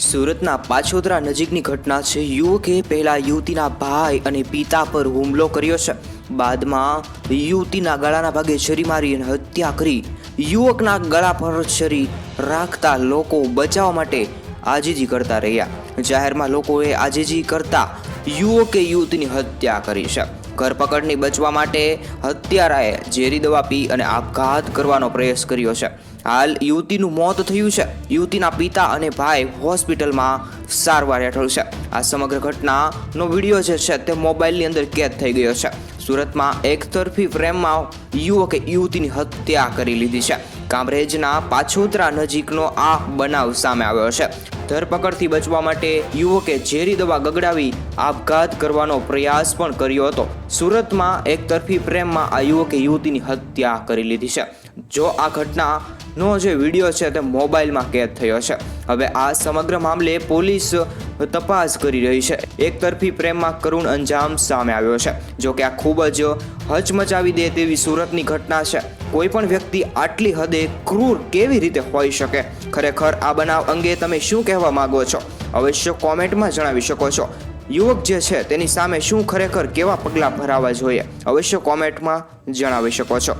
સુરતના પાછોદરા નજીકની ઘટના છે. યુવકે પહેલા યુવતીના ભાઈ અને પિતા પર હુમલો કર્યો છે. બાદમાં યુવતીના ગળાના ભાગે છરી મારી અને હત્યા કરી. યુવકના ગળા પર છરી રાખતા લોકો બચાવવા માટે આજીજી કરતા રહ્યા. જાહેરમાં લોકોએ આજીજી કરતા યુવકે યુવતીની હત્યા કરી છે. ધરપકડની બચવા માટે હત્યારાએ ઝેરી દવા પી અને આપઘાત કરવાનો પ્રયાસ કર્યો છે. હાલ યુવતીનું મોત થયું છે. યુવતીના પિતા અને ભાઈ હોસ્પિટલમાં સારવાર હેઠળ છે. આ સમગ્ર ઘટનાનો વીડિયો જે છે તે મોબાઈલની અંદર કેદ થઈ ગયો છે. સુરતમાં એકતરફી પ્રેમમાં યુવકે યુવતીની હત્યા કરી લીધી છે. કામરેજના પાછોતરા નજીકનો આ બનાવ સામે આવ્યો છે. ધરપકડથી બચવા માટે યુવકે ઝેરી દવા ગગડાવી આપઘાત કરવાનો પ્રયાસ પણ કર્યો હતો. સુરતમાં એકતરફી પ્રેમમાં આ યુવકે યુવતીની હત્યા કરી લીધી છે. જો આ ઘટનાનો જે વીડિયો છે તે મોબાઈલમાં કેદ થયો છે. હવે આ સમગ્ર મામલે પોલીસ તપાસ કરી રહી છે. એકતરફી પ્રેમમાં કરુણ અંજામ સામે આવ્યો છે. જો કે આ ખૂબ જ હચમચાવી દે તેવી સુરતની ઘટના છે. કોઈ પણ વ્યક્તિ આટલી હદે ક્રૂર કેવી રીતે હોઈ શકે? ખરેખર આ બનાવ અંગે તમે શું કહેવા માગો છો? અવશ્ય કોમેન્ટમાં જણાવી શકો છો. યુવક જે છે તેની સામે શું ખરેખર કેવા પગલાં ભરાવા જોઈએ? અવશ્ય કોમેન્ટમાં જણાવી શકો છો.